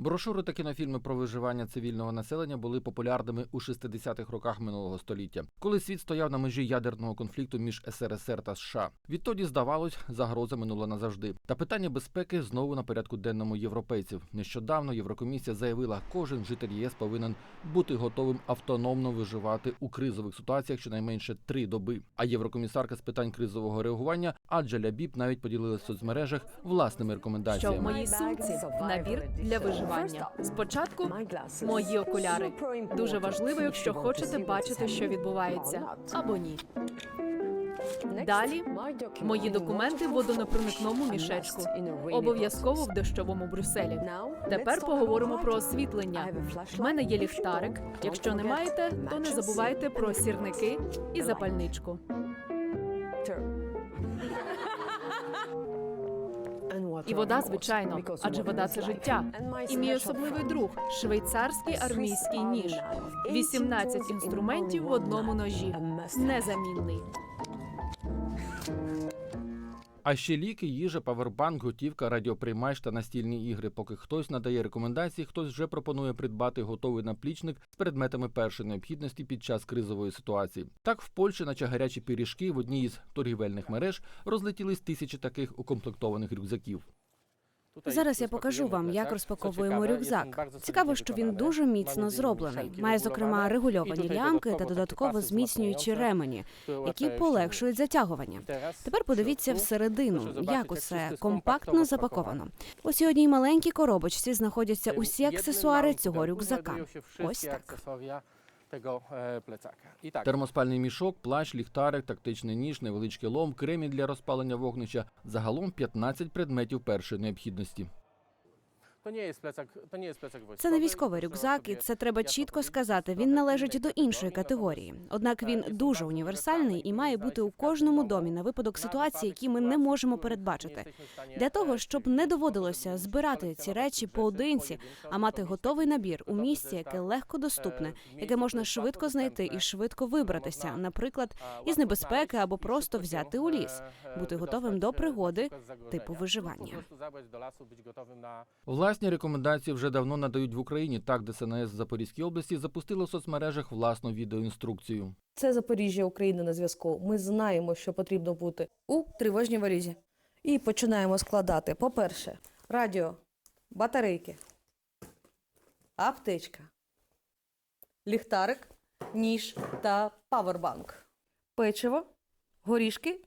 Брошури та кінофільми про виживання цивільного населення були популярними у 60-х роках минулого століття, коли світ стояв на межі ядерного конфлікту між СРСР та США. Відтоді здавалось, загроза минула назавжди. Та питання безпеки знову на порядку денному європейців. Нещодавно Єврокомісія заявила, кожен житель ЄС повинен бути готовим автономно виживати у кризових ситуаціях щонайменше три доби. А єврокомісарка з питань кризового реагування Аджа Біб навіть поділилася в соцмережах власними Що в рекомендаціями. моїй сумці набір для виживання. Спочатку мої окуляри. Дуже важливо, якщо хочете бачити, що відбувається, або ні. Далі мої документи в водонепроникному мішечку. Обов'язково в дощовому Брюсселі. Тепер поговоримо про освітлення. У мене є ліхтарик. Якщо не маєте, то не забувайте про сірники і запальничку. І вода, звичайно, адже вода це життя. І мій особливий друг швейцарський армійський ніж. 18 інструментів в одному ножі. Незамінний. А ще ліки, їжа, павербанк, готівка, радіоприймач та настільні ігри. Поки хтось надає рекомендації, хтось вже пропонує придбати готовий наплічник з предметами першої необхідності під час кризової ситуації. Так, в Польщі, наче гарячі пиріжки, в одній із торгівельних мереж розлетілись тисячі таких укомплектованих рюкзаків. Зараз я покажу вам, як розпаковуємо рюкзак. Цікаво, що він дуже міцно зроблений. Має зокрема регульовані лямки та додатково зміцнюючі ремені, які полегшують затягування. Тепер подивіться всередину, як усе компактно запаковано. У цій одній маленькій коробочці знаходяться усі аксесуари цього рюкзака. Ось так. Термоспальний мішок, плащ, ліхтарик, тактичний ніж, невеличкий лом, кремінь для розпалення вогнища. Загалом 15 предметів першої необхідності. Це не військовий рюкзак, і це треба чітко сказати. Він належить до іншої категорії. Однак він дуже універсальний і має бути у кожному домі на випадок ситуації, які ми не можемо передбачити. Для того щоб не доводилося збирати ці речі поодинці, а мати готовий набір у місці, яке легко доступне, яке можна швидко знайти і швидко вибратися, наприклад, із небезпеки або просто взяти у ліс, бути готовим до пригоди типу виживання. Власні рекомендації вже давно надають в Україні. Так, ДСНС Запорізькій області запустила в соцмережах власну відеоінструкцію. Це Запоріжжя України на зв'язку. Ми знаємо, що потрібно бути у тривожній валізі. І починаємо складати. По-перше, радіо, батарейки, аптечка, ліхтарик, ніж та павербанк, печиво, горішки,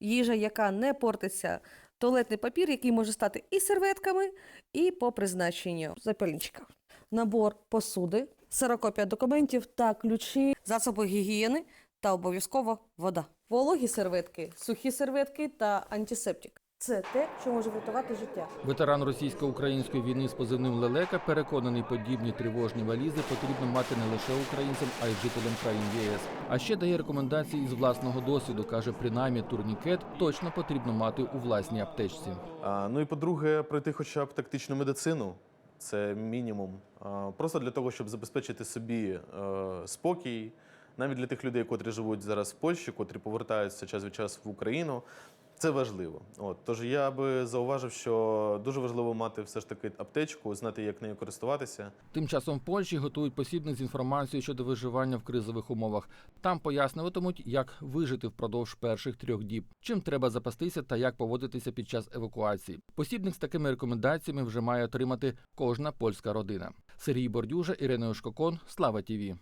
їжа, яка не портиться, туалетний папір, який може стати і серветками, і по призначенню запальничка. Набор посуди, 45 документів та ключі, засоби гігієни та обов'язково вода. Вологі серветки, сухі серветки та антисептик. Це те, що може врятувати життя. Ветеран російсько-української війни з позивним Лелека переконаний, подібні тривожні валізи потрібно мати не лише українцям, а й жителям країн ЄС. А ще дає рекомендації із власного досвіду. каже, принаймні турнікет точно потрібно мати у власній аптечці. А, ну і по-друге, пройти хоча б тактичну медицину. Це мінімум. А, просто для того, щоб забезпечити собі е, спокій, навіть для тих людей, котрі живуть зараз в Польщі, котрі повертаються час від часу в Україну. Це важливо. От тож я би зауважив, що дуже важливо мати все ж таки аптечку, знати, як нею користуватися. Тим часом в Польщі готують посібник з інформацією щодо виживання в кризових умовах. Там пояснюватимуть, як вижити впродовж перших трьох діб, чим треба запастися та як поводитися під час евакуації. Посібник з такими рекомендаціями вже має отримати кожна польська родина. Сергій Бордюжа, Ірина Ошкокон, Слава Тіві.